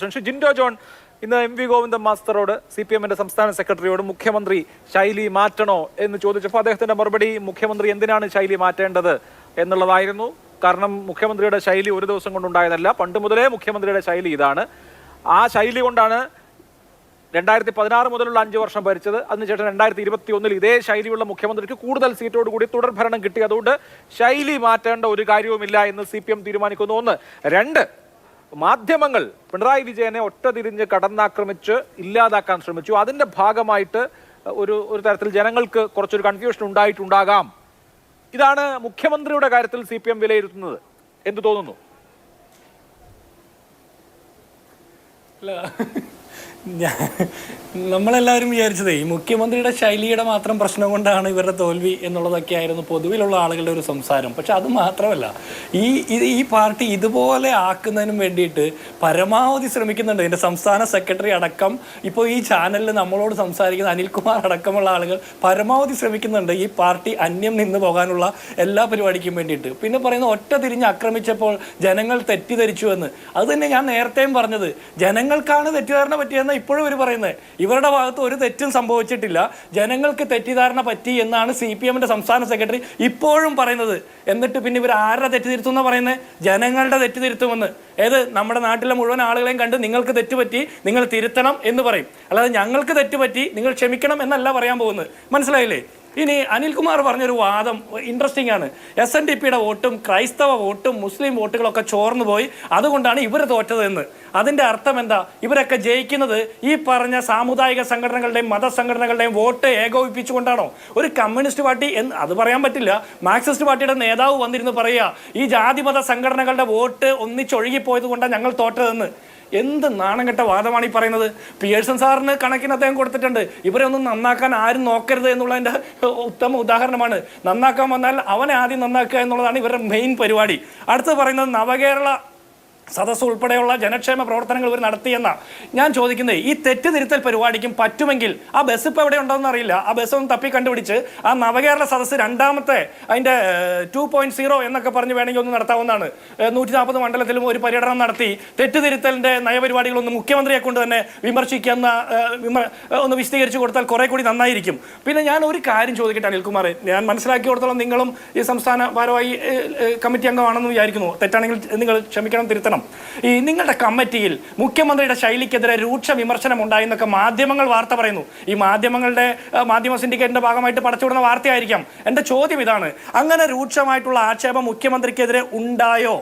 Shri Jindo John ഇന്ന് M V Govindan മാസ്റ്ററോട് C P എമ്മിന്റെ സംസ്ഥാന സെക്രട്ടറിയോട് മുഖ്യമന്ത്രി ശൈലി മാറ്റണോ എന്ന് ചോദിച്ചപ്പോൾ അദ്ദേഹത്തിന്റെ മറുപടി മുഖ്യമന്ത്രി എന്തിനാണ് ശൈലി മാറ്റേണ്ടത്? എന്നുള്ളതായിരുന്നു. കാരണം മുഖ്യമന്ത്രിയുടെ ശൈലി ഒരു ദിവസം കൊണ്ടുണ്ടായതല്ല. പണ്ട് മുതലേ മുഖ്യമന്ത്രിയുടെ ശൈലി ഇതാണ്. ആ ശൈലി കൊണ്ടാണ് രണ്ടായിരത്തി പതിനാറ് മുതലുള്ള അഞ്ച് വർഷം ഭരിച്ചത്. അതിനുശേഷം രണ്ടായിരത്തി ഇരുപത്തി ഒന്നിൽ ഇതേ ശൈലിയുള്ള മുഖ്യമന്ത്രിക്ക് കൂടുതൽ സീറ്റോട് കൂടി തുടർ ഭരണം കിട്ടി. അതുകൊണ്ട് ശൈലി മാറ്റേണ്ട ഒരു കാര്യവുമില്ല എന്ന് സി പി എം തീരുമാനിക്കുന്നു. ഒന്ന്. രണ്ട് മാധ്യമങ്ങൾ പിണറായി വിജയനെ ഒറ്റതിരിഞ്ഞ് കടന്നാക്രമിച്ച് ഇല്ലാതാക്കാൻ ശ്രമിച്ചു. അതിന്റെ ഭാഗമായിട്ട് ഒരു ഒരു തരത്തിൽ ജനങ്ങൾക്ക് കുറച്ചൊരു കൺഫ്യൂഷൻ ഉണ്ടായിട്ടുണ്ടാകാം. ഇതാണ് മുഖ്യമന്ത്രിയുടെ കാര്യത്തിൽ സി പി എം വിലയിരുത്തുന്നത്. എന്ത് തോന്നുന്നു? നമ്മളെല്ലാവരും വിചാരിച്ചത് ഈ മുഖ്യമന്ത്രിയുടെ ശൈലിയുടെ മാത്രം പ്രശ്നം കൊണ്ടാണ് ഇവരുടെ തോൽവി എന്നുള്ളതൊക്കെ ആയിരുന്നു പൊതുവിലുള്ള ആളുകളുടെ ഒരു സംസാരം. പക്ഷെ അത് മാത്രമല്ല ഈ ഇത് ഈ പാർട്ടി ഇതുപോലെ ആക്കുന്നതിനും വേണ്ടിയിട്ട് പരമാവധി ശ്രമിക്കുന്നുണ്ട്. എന്റെ സംസ്ഥാന സെക്രട്ടറി അടക്കം ഇപ്പോൾ ഈ ചാനലിൽ നമ്മളോട് സംസാരിക്കുന്ന അനിൽകുമാർ അടക്കമുള്ള ആളുകൾ പരമാവധി ശ്രമിക്കുന്നുണ്ട് ഈ പാർട്ടി അന്യം നിന്ന് പോകാനുള്ള എല്ലാ പരിപാടിക്കും വേണ്ടിയിട്ട്. പിന്നെ പറയുന്ന ഒറ്റ തിരിഞ്ഞ് ആക്രമിച്ചപ്പോൾ ജനങ്ങൾ തെറ്റിദ്ധരിച്ചു എന്ന്. അത് തന്നെ ഞാൻ നേരത്തെയും പറഞ്ഞത് ജനങ്ങൾക്കാണ് തെറ്റിദ്ധാരണ പറ്റിയെന്ന് ഇപ്പോഴും ഇവർ പറയുന്നത് ഇവരുടെ ഭാഗത്ത് ഒരു തെറ്റും സംഭവിച്ചിട്ടില്ല. ജനങ്ങൾക്ക് തെറ്റിദ്ധാരണ പറ്റി എന്നാണ് സി പി എമ്മിന്റെ സംസ്ഥാന സെക്രട്ടറി ഇപ്പോഴും പറയുന്നത്. എന്നിട്ട് പിന്നെ ഇവർ ആരുടെ തെറ്റിദ്ധരുത്തും എന്ന് പറയുന്നത് ജനങ്ങളുടെ തെറ്റിതിരുത്തുമെന്ന് ഏത്? നമ്മുടെ നാട്ടിലെ മുഴുവൻ ആളുകളെയും കണ്ട് നിങ്ങൾക്ക് തെറ്റുപറ്റി നിങ്ങൾ തിരുത്തണം എന്ന് പറയും. അല്ലാതെ ഞങ്ങൾക്ക് തെറ്റുപറ്റി നിങ്ങൾ ക്ഷമിക്കണം എന്നല്ല പറയാൻ പോകുന്നത്. മനസ്സിലായില്ലേ? ഇനി അനിൽകുമാർ പറഞ്ഞൊരു വാദം ഇൻട്രസ്റ്റിംഗ് ആണ്. എസ് എൻ ഡി പിയുടെ വോട്ടും ക്രൈസ്തവ വോട്ടും മുസ്ലിം വോട്ടുകളൊക്കെ ചോർന്നു പോയി. അതുകൊണ്ടാണ് ഇവർ തോറ്റതെന്ന്. അതിന്റെ അർത്ഥം എന്താ? ഇവരൊക്കെ ജയിക്കുന്നത് ഈ പറഞ്ഞ സാമുദായിക സംഘടനകളുടെയും മതസംഘടനകളുടെയും വോട്ട് ഏകോപിപ്പിച്ചുകൊണ്ടാണോ? ഒരു കമ്മ്യൂണിസ്റ്റ് പാർട്ടി എന്ന് അത് പറയാൻ പറ്റില്ല. മാർക്സിസ്റ്റ് പാർട്ടിയുടെ നേതാവ് വന്നിരുന്ന് പറയുക ഈ ജാതി മത സംഘടനകളുടെ വോട്ട് ഒന്നിച്ചൊഴുകിപ്പോയത് കൊണ്ടാണ് ഞങ്ങൾ തോറ്റതെന്ന്. എന്ത് നാണംകെട്ട വാദമാണ് ഈ പറയുന്നത്? പിയേഴ്സൺ സാറിന് കണക്കിന് അദ്ദേഹം കൊടുത്തിട്ടുണ്ട്. ഇവരെ ഒന്നും നന്നാക്കാൻ ആരും നോക്കരുത് എന്നുള്ളതിന്റെ ഉത്തമ ഉദാഹരണമാണ്. നന്നാക്കാൻ വന്നാൽ അവനെ ആദ്യം നന്നാക്കുക എന്നുള്ളതാണ് ഇവരുടെ മെയിൻ പരിപാടി. അടുത്ത് പറയുന്നത് നവകേരള സദസ്സ് ഉൾപ്പെടെയുള്ള ജനക്ഷേമ പ്രവർത്തനങ്ങൾ ഇവർ നടത്തിയെന്ന ഞാൻ ചോദിക്കുന്നത്. ഈ തെറ്റ് തിരുത്തൽ പരിപാടിക്കും പറ്റുമെങ്കിൽ ആ ബസ് ഇപ്പോൾ എവിടെ ഉണ്ടോയെന്ന് അറിയില്ല. ആ ബസ് ഒന്ന് തപ്പി കണ്ടുപിടിച്ച് ആ നവകേരള സദസ് രണ്ടാമത്തെ അതിന്റെ ടു പോയിന്റ് സീറോ എന്നൊക്കെ പറഞ്ഞ് വേണമെങ്കിൽ ഒന്ന് നടത്താവുന്നതാണ്. നൂറ്റി നാൽപ്പത് മണ്ഡലത്തിലും ഒരു പര്യടനം നടത്തി തെറ്റ് തിരുത്തലിന്റെ നയപരിപാടികളൊന്ന് മുഖ്യമന്ത്രിയെ കൊണ്ട് തന്നെ വിമർശിക്കുന്ന ഒന്ന് വിശദീകരിച്ച് കൊടുത്താൽ കുറെ കൂടി നന്നായിരിക്കും. പിന്നെ ഞാൻ ഒരു കാര്യം ചോദിക്കട്ടെ അനിൽകുമാർ ഞാൻ മനസ്സിലാക്കി കൊടുത്തോളം നിങ്ങളും ഈ സംസ്ഥാന ഭാരവാഹി കമ്മിറ്റി അംഗമാണെന്ന് വിചാരിക്കുന്നു. തെറ്റാണെങ്കിൽ നിങ്ങൾ ക്ഷമിക്കണം തിരുത്തണം. ഈ നിങ്ങളുടെ കമ്മിറ്റിയിൽ മുഖ്യമന്ത്രിയുടെ ശൈലിക്കെതിരെ രൂക്ഷ വിമർശനം ഉണ്ടായെന്നൊക്കെ മാധ്യമങ്ങൾ വാർത്ത പറയുന്നു. ഈ മാധ്യമങ്ങളുടെ മാധ്യമ സിൻഡിക്കേറ്റിന്റെ ഭാഗമായിട്ട് പടച്ചുവിടുന്ന വാർത്തയായിരിക്കാം. എന്റെ ചോദ്യം ഇതാണ് അങ്ങനെ രൂക്ഷമായിട്ടുള്ള ആക്ഷേപം മുഖ്യമന്ത്രിക്കെതിരെ ഉണ്ടായോ?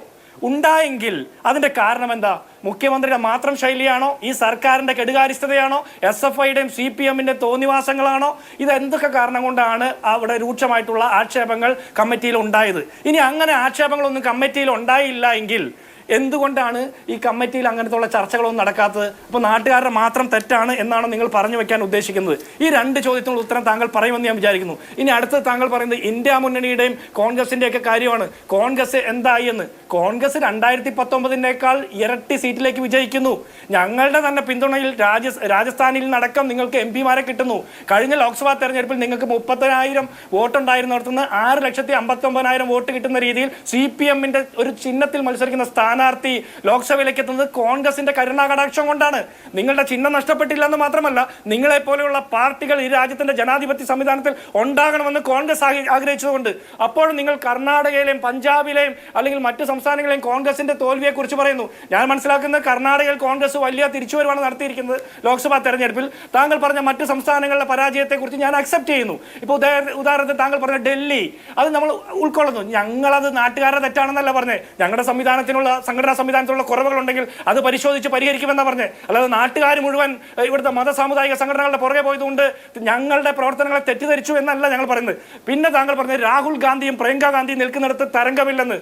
ഉണ്ടായെങ്കിൽ അതിന്റെ കാരണം എന്താ? മുഖ്യമന്ത്രിയുടെ മാത്രം ശൈലിയാണോ? ഈ സർക്കാരിന്റെ കെടുകാരിസ്ഥതയാണോ എസ് എഫ് ഐയുടെയും സി പി എമ്മിന്റെ തോന്നിവാസങ്ങളാണോ? ഇത് എന്തൊക്കെ കാരണം കൊണ്ടാണ് അവിടെ രൂക്ഷമായിട്ടുള്ള ആക്ഷേപങ്ങൾ കമ്മിറ്റിയിൽ ഉണ്ടായത്? ഇനി അങ്ങനെ ആക്ഷേപങ്ങളൊന്നും കമ്മിറ്റിയിൽ ഉണ്ടായില്ല എങ്കിൽ എന്തുകൊണ്ടാണ് ഈ കമ്മിറ്റിയിൽ അങ്ങനത്തുള്ള ചർച്ചകളൊന്നും നടക്കാത്തത്? അപ്പോൾ നാട്ടുകാരുടെ മാത്രം തെറ്റാണ് എന്നാണ് നിങ്ങൾ പറഞ്ഞു വെക്കാൻ ഉദ്ദേശിക്കുന്നത്. ഈ രണ്ട് ചോദ്യത്തിനുള്ള ഉത്തരം താങ്കൾ പറയുമെന്ന് ഞാൻ വിചാരിക്കുന്നു. ഇനി അടുത്തത് താങ്കൾ പറയുന്നത് ഇന്ത്യ മുന്നണിയുടെയും കോൺഗ്രസിന്റെ ഒക്കെ കാര്യമാണ്. കോൺഗ്രസ് എന്തായി എന്ന് കോൺഗ്രസ് രണ്ടായിരത്തി പത്തൊമ്പതിനേക്കാൾ ഇരട്ടി സീറ്റിലേക്ക് വിജയിക്കുന്നു. ഞങ്ങളുടെ തന്നെ പിന്തുണയിൽ രാജ രാജസ്ഥാനിൽ നടക്കം നിങ്ങൾക്ക് എം പിമാരെ കിട്ടുന്നു. കഴിഞ്ഞ ലോക്സഭാ തെരഞ്ഞെടുപ്പിൽ നിങ്ങൾക്ക് മുപ്പത്തിനായിരം വോട്ടുണ്ടായിരുന്നിടത്തു നിന്ന് ആറ് ലക്ഷത്തി അമ്പത്തി ഒമ്പതിനായിരം വോട്ട് കിട്ടുന്ന രീതിയിൽ സി പി എമ്മിന്റെ ഒരു ചിഹ്നത്തിൽ മത്സരിക്കുന്ന സ്ഥാനാർത്ഥി ലോക്സഭയിലേക്ക് എത്തുന്നത് കോൺഗ്രസിന്റെ കരുണാകടാക്ഷം കൊണ്ടാണ്. നിങ്ങളുടെ ചിഹ്നം നഷ്ടപ്പെട്ടില്ല എന്ന് മാത്രമല്ല നിങ്ങളെ പോലെയുള്ള പാർട്ടികൾ ഈ രാജ്യത്തിന്റെ ജനാധിപത്യ സംവിധാനത്തിൽ ഉണ്ടാകണമെന്ന് കോൺഗ്രസ് ആഗ്രഹിച്ചതുകൊണ്ട്. അപ്പോഴും നിങ്ങൾ കർണാടകയിലെയും പഞ്ചാബിലെയും അല്ലെങ്കിൽ മറ്റു സംസ്ഥാനങ്ങളെയും കോൺഗ്രസിന്റെ തോൽവിയെ കുറിച്ച് പറയുന്നു. ഞാൻ മനസ്സിലാക്കുന്നത് കർണാടകയിൽ കോൺഗ്രസ് വലിയ തിരിച്ചുവരവാണ് നടത്തിയിരിക്കുന്നത് ലോക്സഭാ തെരഞ്ഞെടുപ്പിൽ. താങ്കൾ പറഞ്ഞ മറ്റു സംസ്ഥാനങ്ങളിലെ പരാജയത്തെ കുറിച്ച് ഞാൻ അക്സെപ്റ്റ് ചെയ്യുന്നു. ഇപ്പോൾ ഉദാഹരണത്തിന് താങ്കൾ പറഞ്ഞ ഡൽഹി അത് നമ്മൾ ഉൾക്കൊള്ളുന്നു. ഞങ്ങളത് നാട്ടുകാരുടെ തെറ്റാണെന്നല്ല പറഞ്ഞത് ഞങ്ങളുടെ സംവിധാനത്തിനുള്ള സംഘടനാ സംവിധാനത്തിലുള്ള കുറവുകളുണ്ടെങ്കിൽ അത് പരിശോധിച്ച് പരിഹരിക്കുമെന്നാണ് പറഞ്ഞത് അല്ലാതെ നാട്ടുകാർ മുഴുവൻ ഇവിടുത്തെ മത സാമുദായിക സംഘടനകളുടെ പുറകെ പോയതുകൊണ്ട് ഞങ്ങളുടെ പ്രവർത്തനങ്ങളെ തെറ്റിദ്ധരിച്ചു എന്നല്ല ഞങ്ങൾ പറയുന്നത്. പിന്നെ താങ്കൾ പറഞ്ഞത് രാഹുൽ ഗാന്ധിയും പ്രിയങ്ക ഗാന്ധിയും നിൽക്കുന്നിടത്ത് തരംഗമില്ലെന്ന്.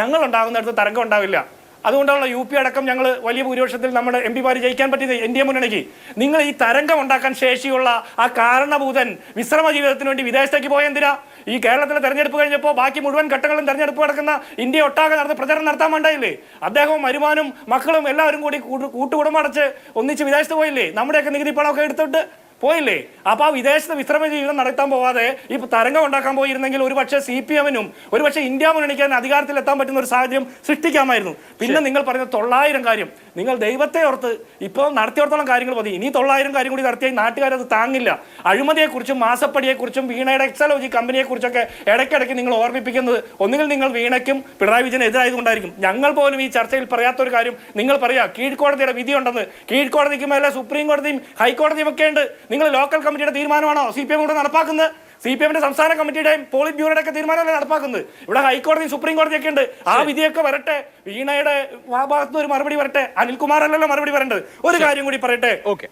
ഞങ്ങൾ ഉണ്ടാകുന്നിടത്ത് തരംഗം ഉണ്ടാവില്ല. അതുകൊണ്ടുള്ള യു പി അടക്കം ഞങ്ങൾ വലിയ ഭൂരിപക്ഷത്തിൽ നമ്മുടെ എം പിമാർ ജയിക്കാൻ പറ്റിയത് എൻ ഡി എ മുന്നണിക്ക്. നിങ്ങൾ ഈ തരംഗം ഉണ്ടാക്കാൻ ശേഷിയുള്ള ആ കാരണഭൂതൻ വിശ്രമ ജീവിതത്തിന് വേണ്ടി വിദേശത്തേക്ക് പോയ എന്തിനാ? ഈ കേരളത്തിലെ തെരഞ്ഞെടുപ്പ് കഴിഞ്ഞപ്പോൾ ബാക്കി മുഴുവൻ ഘട്ടങ്ങളും തെരഞ്ഞെടുപ്പ് നടക്കുന്ന ഇന്ത്യ ഒട്ടാകെ നടന്ന് പ്രചരണം നടത്താൻ വേണ്ടായില്ലേ? അദ്ദേഹവും മരുമാനും മക്കളും എല്ലാവരും കൂടി കൂട്ടു- കൂട്ടുകുടുംബം അടച്ച് ഒന്നിച്ച് വിദേശത്ത് പോയില്ലേ? നമ്മുടെയൊക്കെ നികുതി പണമൊക്കെ എടുത്തിട്ട് പോയില്ലേ? അപ്പൊ ആ വിദേശത്ത് വിശ്രമ ജീവിതം നടത്താൻ പോവാതെ ഈ തരംഗം ഉണ്ടാക്കാൻ പോയിരുന്നെങ്കിൽ ഒരു പക്ഷേ സി പി എമ്മിനും ഒരു പക്ഷേ ഇന്ത്യ മുന്നണിക്ക് തന്നെ അധികാരത്തിൽ എത്താൻ പറ്റുന്ന ഒരു സാഹചര്യം സൃഷ്ടിക്കാമായിരുന്നു. പിന്നെ നിങ്ങൾ പറഞ്ഞ തൊള്ളായിരം കാര്യം. നിങ്ങൾ ദൈവത്തെ ഓർത്ത് ഇപ്പോൾ നടത്തിയോടത്തോളം കാര്യങ്ങൾ മതി. ഇനി തൊള്ളായിരം കാര്യം കൂടി നടത്തിയാൽ നാട്ടുകാരത് താങ്ങില്ല. അഴിമതിയെക്കുറിച്ചും മാസപ്പടിയെക്കുറിച്ചും വീണയുടെ എക്സലോജി കമ്പനിയെക്കുറിച്ചൊക്കെ ഇടയ്ക്കിടയ്ക്ക് നിങ്ങൾ ഓർമ്മിപ്പിക്കുന്നത് ഒന്നുകിൽ നിങ്ങൾ വീണയ്ക്കും പിണറായി വിജയൻ എതിരായതുകൊണ്ടായിരിക്കും. ഞങ്ങൾ പോലും ഈ ചർച്ചയിൽ പറയാത്ത ഒരു കാര്യം നിങ്ങൾ പറയാ. കീഴ്ക്കോടതിയുടെ വിധിയുണ്ടെന്ന്. കീഴ്ക്കോടതിക്ക് മേലെ സുപ്രീം കോടതിയും ഹൈക്കോടതിയും ഒക്കെ ഉണ്ട്. നിങ്ങൾ ലോക്കൽ കമ്മിറ്റിയുടെ തീരുമാനമാണോ? സി പി എം കൊണ്ട് നടപ്പാക്കുന്നത്. സി പി എമ്മിന്റെ സംസ്ഥാന കമ്മിറ്റിയുടെയും പോളിറ്റ് ബ്യൂറോയുടെ ഒക്കെ തീരുമാനമല്ലേ നടപ്പാക്കുന്നത്? ഇവിടെ ഹൈക്കോടതി സുപ്രീം കോടതിയൊക്കെ ഉണ്ട്. ആ വിധിയൊക്കെ വരട്ടെ. വീണയുടെ ആ ഭാഗത്ത് ഒരു മറുപടി വരട്ടെ. അനിൽകുമാർ അല്ലല്ലോ മറുപടി വരേണ്ടത്. ഒരു കാര്യം കൂടി പറയട്ടെ. ഓക്കെ.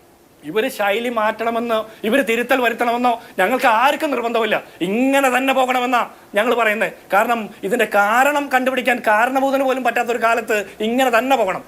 ഇവർ ശൈലി മാറ്റണമെന്നോ ഇവർ തിരുത്തൽ വരുത്തണമെന്നോ ഞങ്ങൾക്ക് ആർക്കും നിർബന്ധമില്ല. ഇങ്ങനെ തന്നെ പോകണമെന്നാ ഞങ്ങൾ പറയുന്നത് കാരണം ഇതിന്റെ കാരണം കണ്ടുപിടിക്കാൻ കാരണഭൂതന് പോലും പറ്റാത്ത ഒരു കാലത്ത് ഇങ്ങനെ തന്നെ പോകണം.